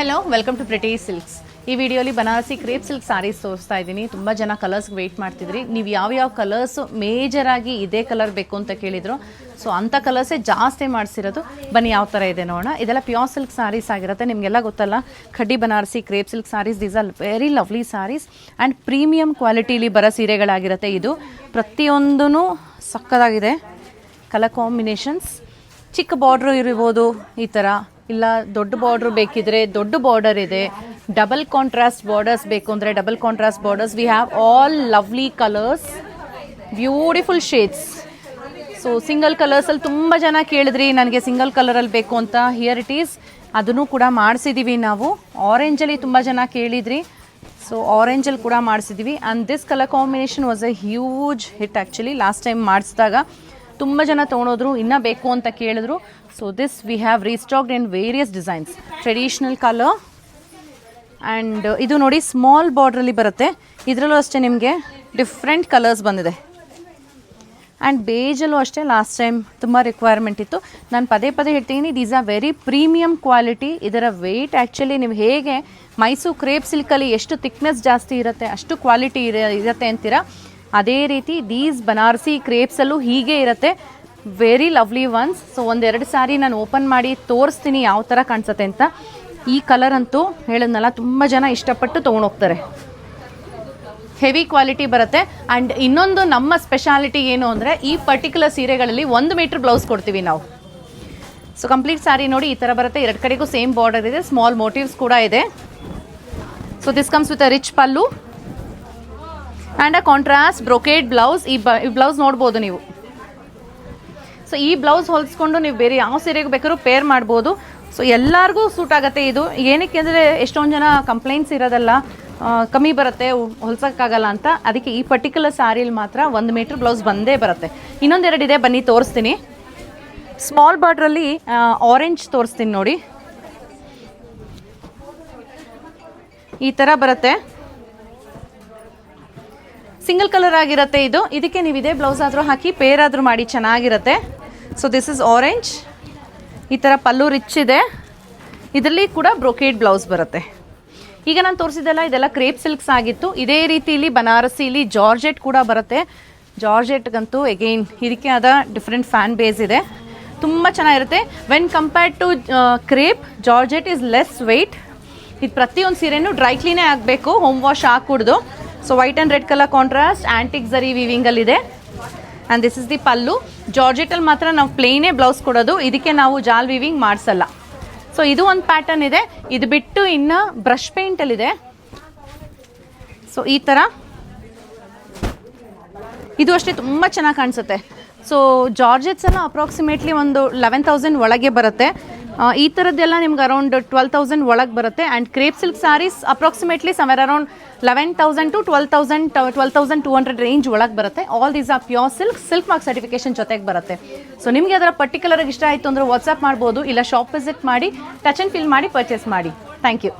Hello welcome to Pretty Silks ಈ ವಿಡಿಯೋಲಿ Banarasi crepe silk saris ತೋರಿಸ್ತಾ ಇದ್ದೀನಿ. ತುಂಬ ಜನ ಕಲರ್ಸ್ಗೆ ವೆಯ್ಟ್ ಮಾಡ್ತಿದ್ರಿ. ನೀವು ಯಾವ್ಯಾವ ಕಲರ್ಸ್ ಮೇಜರಾಗಿ ಇದೇ ಕಲರ್ ಬೇಕು ಅಂತ ಕೇಳಿದರು. ಸೊ ಅಂಥ ಕಲರ್ಸೇ ಜಾಸ್ತಿ ಮಾಡಿಸಿರೋದು. ಬನ್ನಿ ಯಾವ ಥರ ಇದೆ ನೋಡೋಣ. ಇದೆಲ್ಲ ಪ್ಯೂರ್ ಸಿಲ್ಕ್ ಸಾರೀಸ್ ಆಗಿರುತ್ತೆ. ನಿಮಗೆಲ್ಲ ಗೊತ್ತಲ್ಲ, Khaddi Banarasi crepe silk saris these are very lovely saris and premium ಕ್ವಾಲಿಟಿಲಿ ಬರೋ ಸೀರೆಗಳಾಗಿರುತ್ತೆ ಇದು. ಪ್ರತಿಯೊಂದೂ ಸಕ್ಕದಾಗಿದೆ. ಕಲರ್ ಕಾಂಬಿನೇಷನ್ಸ್ ಚಿಕ್ಕ ಬಾರ್ಡ್ರು ಇರ್ಬೋದು ಈ ಥರ ಇಲ್ಲ, ದೊಡ್ಡ ಬಾರ್ಡರ್ ಬೇಕಿದ್ರೆ ದೊಡ್ಡ ಬಾರ್ಡರ್ ಇದೆ. ಡಬಲ್ ಕಾಂಟ್ರಾಸ್ಟ್ ಬಾರ್ಡರ್ಸ್ ಬೇಕು ಅಂದರೆ double contrast borders we have all lovely colours beautiful shades so single ಕಲರ್ಸಲ್ಲಿ ತುಂಬ ಜನ ಕೇಳಿದ್ರಿ, ನನಗೆ ಸಿಂಗಲ್ ಕಲರಲ್ಲಿ ಬೇಕು ಅಂತ. ಹಿಯರ್ ಇಟ್ ಈಸ್ ಅದನ್ನು ಕೂಡ ಮಾಡಿಸಿದ್ದೀವಿ ನಾವು. ಆರೆಂಜಲ್ಲಿ ತುಂಬ ಜನ ಕೇಳಿದ್ರಿ. ಸೊ ಆರೆಂಜಲ್ಲಿ ಕೂಡ ಮಾಡಿಸಿದ್ದೀವಿ and this colour combination was a huge hit actually last time ಮಾಡಿಸಿದಾಗ ತುಂಬ ಜನ ತೊಗೊಂಡೋದ್ರು, ಇನ್ನೂ ಬೇಕು ಅಂತ ಕೇಳಿದ್ರು. So this we have restocked in various designs. Traditional color. And ಇದು ನೋಡಿ ಸ್ಮಾಲ್ ಬಾರ್ಡ್ರಲ್ಲಿ ಬರುತ್ತೆ. ಇದರಲ್ಲೂ ಅಷ್ಟೇ ನಿಮಗೆ ಡಿಫ್ರೆಂಟ್ ಕಲರ್ಸ್ ಬಂದಿದೆ. ಆ್ಯಂಡ್ ಬೇಜಲ್ಲೂ ಅಷ್ಟೇ ಲಾಸ್ಟ್ ಟೈಮ್ ತುಂಬ ರಿಕ್ವೈರ್ಮೆಂಟ್ ಇತ್ತು. ನಾನು ಪದೇ ಪದೇ ಹೇಳ್ತೀನಿ these are very premium quality ಇದರ ವೆಯ್ಟ್ ಆ್ಯಕ್ಚುಲಿ ನೀವು ಹೇಗೆ ಮೈಸೂರು ಕ್ರೇಪ್ ಸಿಲ್ಕಲ್ಲಿ ಎಷ್ಟು ಥಿಕ್ನೆಸ್ ಜಾಸ್ತಿ ಇರುತ್ತೆ, ಅಷ್ಟು ಕ್ವಾಲಿಟಿ ಇರ ಇರುತ್ತೆ ಅಂತೀರಾ? ಅದೇ ರೀತಿ ದೀಸ್ ಬನಾರಸಿ ಕ್ರೇಪ್ಸಲ್ಲೂ ಹೀಗೆ ಇರುತ್ತೆ. ವೆರಿ ಲವ್ಲಿ ಒನ್ಸ್ ಸೊ ಒಂದೆರಡು ಸಾರಿ ನಾನು ಓಪನ್ ಮಾಡಿ ತೋರಿಸ್ತೀನಿ ಯಾವ ಥರ ಕಾಣಿಸುತ್ತೆ ಅಂತ. ಈ ಕಲರ್ ಅಂತೂ ಹೇಳಿದ್ನಲ್ಲ, ತುಂಬ ಜನ ಇಷ್ಟಪಟ್ಟು ತೊಗೊಂಡೋಗ್ತಾರೆ. ಹೆವಿ ಕ್ವಾಲಿಟಿ ಬರುತ್ತೆ. ಆ್ಯಂಡ್ ಇನ್ನೊಂದು ನಮ್ಮ ಸ್ಪೆಷಾಲಿಟಿ ಏನು ಅಂದರೆ, ಈ ಪರ್ಟಿಕ್ಯುಲರ್ ಸೀರೆಗಳಲ್ಲಿ ಒಂದು ಮೀಟ್ರ್ ಬ್ಲೌಸ್ ಕೊಡ್ತೀವಿ ನಾವು. ಸೊ ಕಂಪ್ಲೀಟ್ ಸಾರಿ ನೋಡಿ ಈ ಥರ ಬರುತ್ತೆ. ಎರಡು ಕಡೆಗೂ ಸೇಮ್ ಬಾರ್ಡರ್ ಇದೆ. ಸ್ಮಾಲ್ ಮೋಟಿವ್ಸ್ ಕೂಡ ಇದೆ. So this comes with a rich pallu and a contrast brocade blouse ಈ ಬ ಈ ಬ್ಲೌಸ್ ನೋಡ್ಬೋದು ನೀವು. ಸೊ ಈ ಬ್ಲೌಸ್ ಹೊಲಿಸ್ಕೊಂಡು ನೀವು ಬೇರೆ ಯಾವ ಸೀರೆಗೆ ಬೇಕಾದ್ರೂ ಪೇರ್ ಮಾಡ್ಬೋದು. ಸೊ ಎಲ್ಲರಿಗೂ ಸೂಟ್ ಆಗುತ್ತೆ ಇದು. ಏನಕ್ಕೆ ಅಂದರೆ ಎಷ್ಟೊಂದು ಜನ ಕಂಪ್ಲೇಂಟ್ಸ್ ಇರೋದಲ್ಲ ಕಮ್ಮಿ ಬರುತ್ತೆ ಹೊಲ್ಸೋಕ್ಕಾಗಲ್ಲ ಅಂತ. ಅದಕ್ಕೆ ಈ ಪರ್ಟಿಕ್ಯುಲರ್ ಸ್ಯಾರಿಲಿ ಮಾತ್ರ ಒಂದು ಮೀಟ್ರ್ ಬ್ಲೌಸ್ ಬಂದೇ ಬರುತ್ತೆ. ಇನ್ನೊಂದೆರಡು ಇದೆ, ಬನ್ನಿ ತೋರಿಸ್ತೀನಿ. ಸ್ಮಾಲ್ ಬಾರ್ಡ್ರಲ್ಲಿ ಆರೆಂಜ್ ತೋರಿಸ್ತೀನಿ ನೋಡಿ. ಈ ಥರ ಬರುತ್ತೆ. ಸಿಂಗಲ್ ಕಲರ್ ಆಗಿರುತ್ತೆ ಇದು. ಇದಕ್ಕೆ ನೀವು ಇದೇ ಬ್ಲೌಸ್ ಆದರೂ ಹಾಕಿ ಪೇರ್ ಆದರೂ ಮಾಡಿ, ಚೆನ್ನಾಗಿರುತ್ತೆ. ಸೊ ದಿಸ್ ಇಸ್ ಆರೆಂಜ್ ಈ ಥರ ಪಲ್ಲು ರಿಚ್ ಇದೆ. ಇದರಲ್ಲಿ ಕೂಡ ಬ್ರೊಕೇಡ್ ಬ್ಲೌಸ್ ಬರುತ್ತೆ. ಈಗ ನಾನು ತೋರಿಸಿದ್ದೆಲ್ಲ ಇದೆಲ್ಲ ಕ್ರೇಪ್ ಸಿಲ್ಕ್ಸ್ ಆಗಿತ್ತು. ಇದೇ ರೀತಿಲಿ ಇಲ್ಲಿ ಜಾರ್ಜೆಟ್ ಕೂಡ ಬರುತ್ತೆ. ಜಾರ್ಜೆಟ್ಗಂತೂ ಎಗೈನ್ ಇದಕ್ಕೆ ಆದ ಡಿಫ್ರೆಂಟ್ ಫ್ಯಾನ್ ಬೇಸ್ ಇದೆ. ತುಂಬ ಚೆನ್ನಾಗಿರುತ್ತೆ. When compared to crepe georgette is less weight ಇದು ಪ್ರತಿಯೊಂದು ಸೀರೆನೂ ಡ್ರೈ ಕ್ಲೀನೇ ಆಗಬೇಕು. Home wash ಹಾಕೂಡ್ದು so white and red colour contrast antique zari ವಿವಿಂಗಲ್ಲಿದೆ and this is the pallu ಜಾರ್ಜೆಟಲ್ಲಿ ಮಾತ್ರ ನಾವು ಪ್ಲೇನೇ ಬ್ಲೌಸ್ ಕೊಡೋದು. ಇದಕ್ಕೆ ನಾವು ಜಾಲ್ ವಿವಿಂಗ್ ಮಾಡಿಸಲ್ಲ. ಸೊ ಇದು ಒಂದು ಪ್ಯಾಟರ್ನ್ ಇದೆ. ಇದು ಬಿಟ್ಟು ಇನ್ನು ಬ್ರಷ್ ಪೇಂಟಲ್ಲಿದೆ ಸೊ ಈ ಥರ ಇದು ಅಷ್ಟೇ ತುಂಬ ಚೆನ್ನಾಗಿ ಕಾಣಿಸುತ್ತೆ. ಸೊ ಜಾರ್ಜೆಟ್ಸ್ ಎಲ್ಲ ಅಪ್ರಾಕ್ಸಿಮೇಟ್ಲಿ ಒಂದು ಲೆವೆನ್ ತೌಸಂಡ್ ಒಳಗೆ ಬರುತ್ತೆ. ಈ ಥರದ್ದೆಲ್ಲ ನಿಮ್ಗೆ ಅರೌಂಡ್ ಟ್ವೆಲ್ ತೌಸಂಡ್ ಒಳಗೆ ಬರುತ್ತೆ. And crepe silk saris approximately somewhere around eleven thousand to twelve thousand twelve thousand two hundred range ಒಳಗೆ ಬರುತ್ತೆ. All these are pure silk silk mark certification ಜೊತೆಗೆ ಬರುತ್ತೆ. ಸೊ ನಿಮಗೆ ಅದರ ಪರ್ಟಿಕ್ಯುಲರ್ ಇಷ್ಟ ಆಯಿತು ಅಂದರೆ ವಾಟ್ಸಪ್ ಮಾಡ್ಬೋದು, ಇಲ್ಲ ಶಾಪ್ ವಿಸಿಟ್ ಮಾಡಿ ಟಚ್ ಆ್ಯಂಡ್ ಫಿಲ್ ಮಾಡಿ ಪರ್ಚೇಸ್ ಮಾಡಿ. Thank you